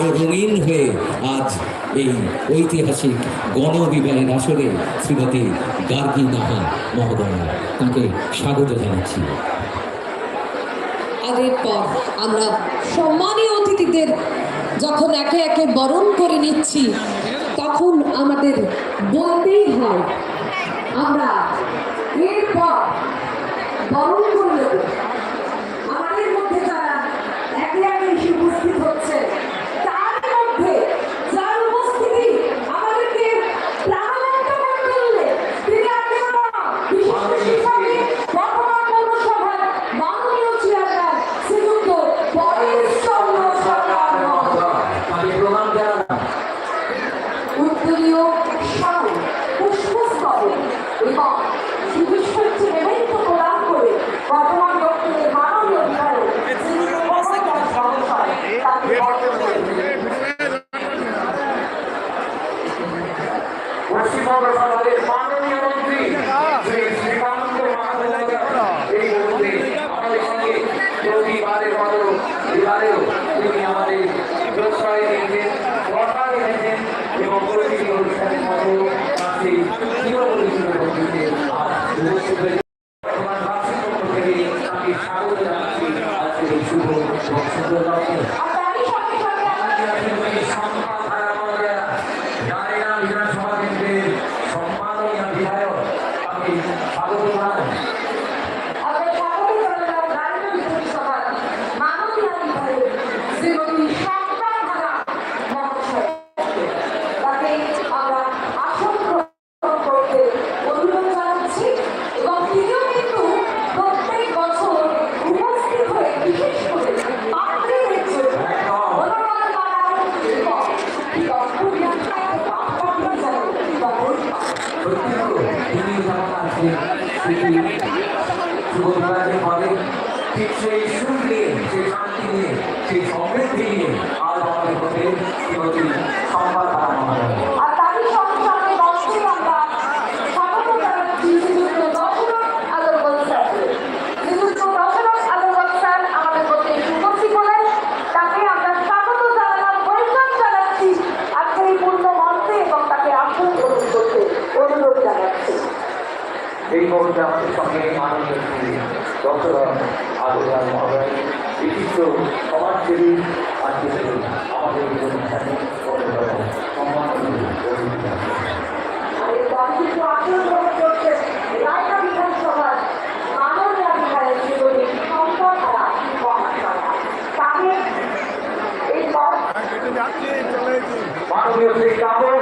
আরও রঙিন হয়ে আজ এই ঐতিহাসিক গণবিবাহের আসরে শ্রীমতী গার্গী নাহা মহোদয়া তাকে স্বাগত জানাচ্ছি। আগের আমরা সম্মানীয় অতিথিদের যখন একে একে বরণ করে নিচ্ছি, তখন আমাদের বলতেই হয়, আমরা এরপর বরণ উত্তরীয় শাল, পুষ্পস্তবক এবং সুবিশ্বচ্ছ মেমেন্টো প্রদান করে মন্ত্রী এই মুহূর্তে আমাদের সঙ্গে প্রতিবারের মতো, এবারেও তিনি আমাদের দিয়েছেন এবং প্রতিটি অনুষ্ঠানের মতো তাকে চিরপরিচিত করতে আজ উপস্থিত হয়েছেন। বর্তমান বার্ষিক পক্ষ থেকে তাকে স্বাগত জানাচ্ছি আজকের এই শুভ এবং সুন্দর লগ্নে। আর তারই সঙ্গে সঙ্গে আমরা আমরা স্বাগত জানালাম রাজধানী বিধানসভার মাননীয় বিধায়ক শ্রীমতী শান্তা ধারা মহাশয়কে। তাকে আমরা আসন গ্রহণ করতে অনুরোধ জানাচ্ছি এবং তিনিও কিন্তু প্রত্যেক বছর উপস্থিত হয়ে বিশেষ করে মাতৃদের জন্য ধন্যবাদ জানান এবং ডক্টর বিদ্যাসাগর আপনাদের জানান বহন পান। ঠিক সেই সুর নিয়ে সেই শান্তি নিয়ে সেই সমৃদ্ধি নিয়ে আর আমাদের মধ্যে জানালাম, welcome জানাচ্ছি। আজকের এই মুহূর্তে আমাদের সঙ্গে মাননীয় ডক্টর মহোদয় বিশিষ্ট সমাজসেবী আজকে আমাদের এই অনুষ্ঠানে সম্মানিত অতিথি আছেন। আর এই বার্ষিক আসন গ্রহণ করছেন রায়গঞ্জ বিধানসভার মাননীয় বিধায়ক শ্রীমতী শঙ্কর ধারা মহাশয়া। তাকে এরপর মাননীয় শ্রী কাপড়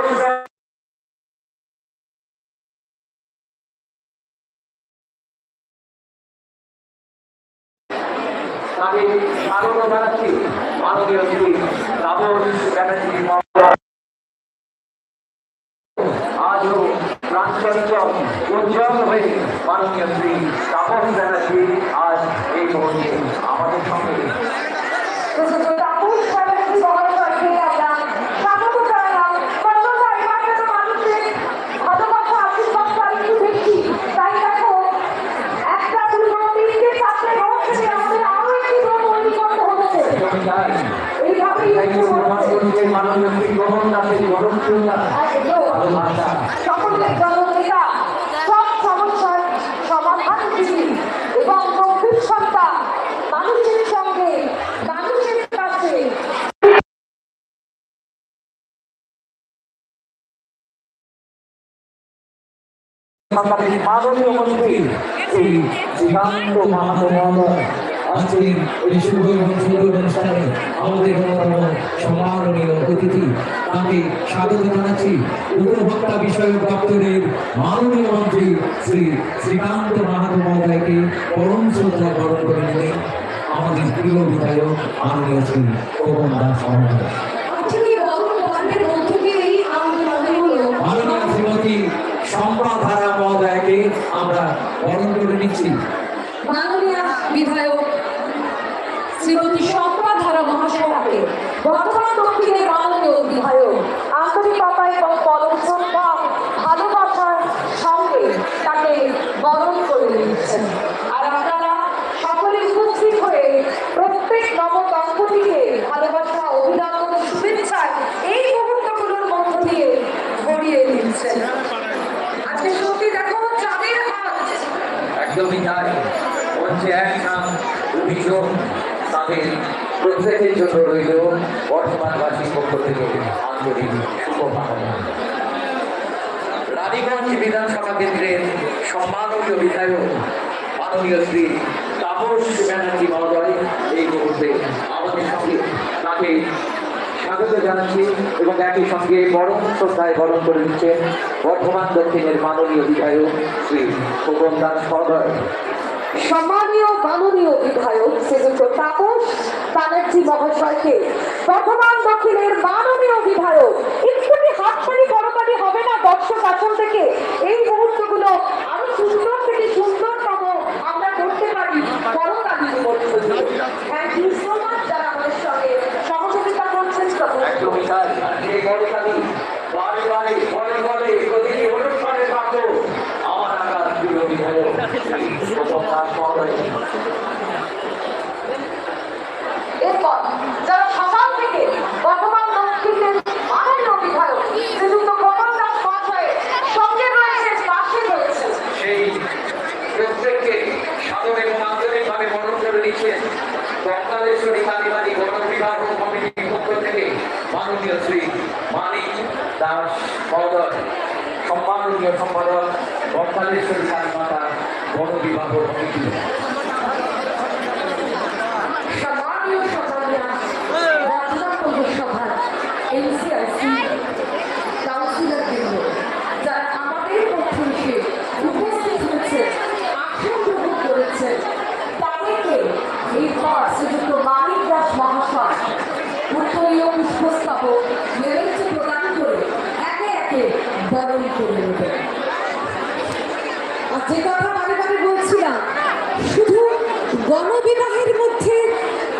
তাকে স্বাগত জানাচ্ছি মাননীয় শ্রী কাপড় ব্যানার্জি। আজও প্রাঞ্চলিক উজ্জ্বল হয়ে মাননীয় শ্রী কাপড় ব্যানার্জি আজ এই মুহূর্তে আমাদের সঙ্গে করতে মাননীয় শ্রী গ্রহণ ভালোবাসা। সকলের জননেতা সব সমস্যার সমাধান তিনি এবং গম্ভীর সত্তা মানুষের সঙ্গে মানুষের কাছে। সরকারের মন্ত্রী শ্রী শ্রীকান্ত মাহাতো মহোদয় আজকের এই শুভ এবং সুন্দর অনুষ্ঠানে আমাদের অন্যতম সম্মাননীয় অতিথি তাকে স্বাগত জানাচ্ছি। উপভোক্তা বিষয়ক দপ্তরের মাননীয় মন্ত্রী শ্রী শ্রীকান্ত মাহাতো মহোদয়কে পরম শ্রদ্ধা বরণ করে নিলেন আমাদের প্রিয় বিধায়ক মাননীয় শ্রী পবন দাস মহোদয়। সম্পাধারা মহোদয়কে আমরা বরণ করে নিচ্ছি। বিক্রম তাদের প্রত্যেকের জন্য রইল বর্তমানবাসীর পক্ষ থেকে আন্তরিক শুভকামনা। রানীগঞ্জ বিধানসভা কেন্দ্রের সম্মানিত বিধায়ক মাননীয় শ্রী তাপস ব্যানার্জি মহোদয় এই মুহূর্তে আমাদের সঙ্গে তাকে স্বাগত জানাচ্ছি এবং একই সঙ্গে বরণ শ্রদ্ধায় বরণ করে দিচ্ছেন বর্ধমান দক্ষিণের মাননীয় বিধায়ক শ্রী খোকন দাস মহোদয়। সম্মানীয় মাননীয় বিধায়ক শ্রীযুক্ত তাপস কানার্জি মহাশয়কে বর্ধমান দক্ষিণের মাননীয় বিধায়ক। একটুটি হাত পানি হবে না দর্শক আসন থেকে? এই মুহূর্তগুলো আরও সুন্দর থেকে সুন্দরতম আমরা করতে পারি। বড় কাজের মধ্যে প্রত্যেককে সাধন এবং আন্তরিকভাবে মরণ করে দিচ্ছেন গঙ্গাদেশ্বরী কালীবাড়ি গণবিবাহ কমিটির পক্ষ থেকে মাননীয় শ্রী মানিক দাস মহোদয় সম্মাননীয় সম্পাদক গঙ্গাদেশ্বরী কালীমাতা গণবিবাহ কমিটি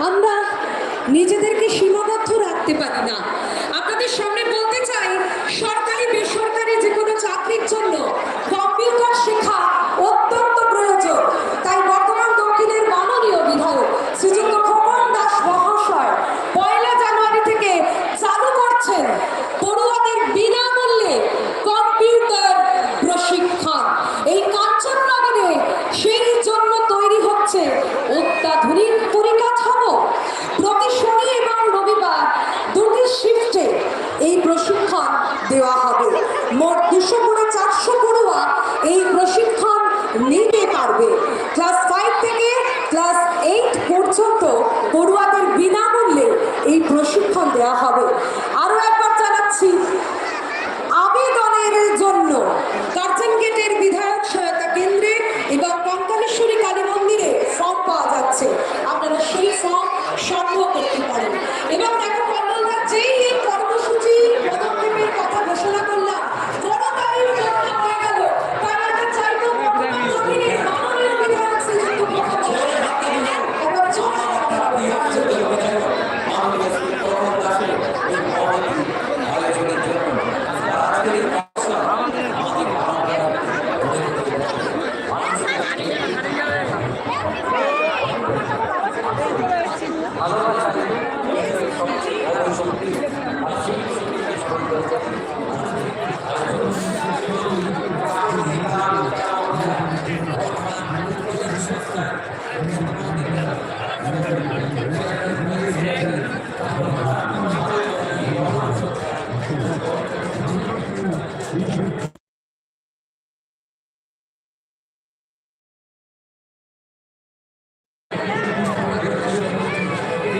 আমরা নিজেদেরকে সীমাবদ্ধ রাখতে পারি না। দেওয়া হবে।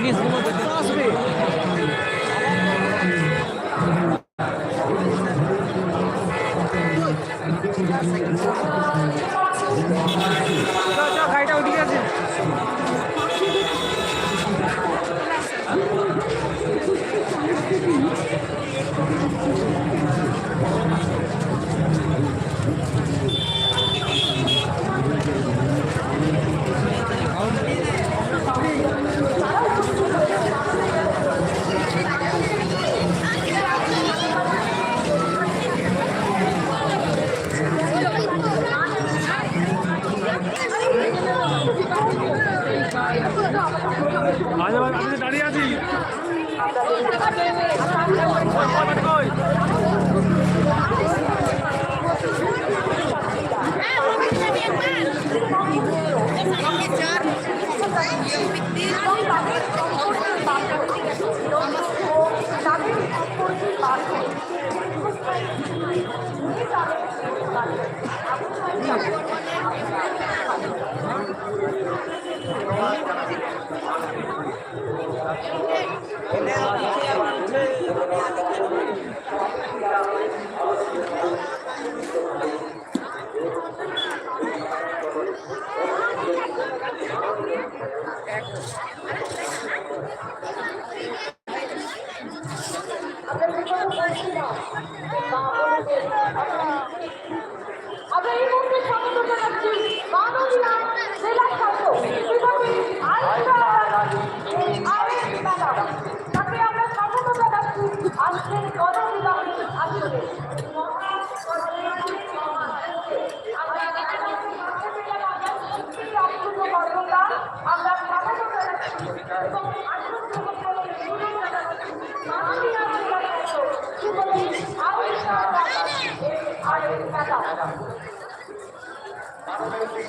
mismo দাঁড়িয়ে আছি আমরা যে মা বোনদের আমরা এই মুহূর্তে স্বাগত জানাচ্ছি মাননীয় জেলা শাসক শ্রীমতী আয়েশা আরেক ম্যাডাম তাকে আমরা স্বাগত জানাচ্ছি আজকের গণবিভাগে আসলে আমরা স্বাগত জানাচ্ছি এবং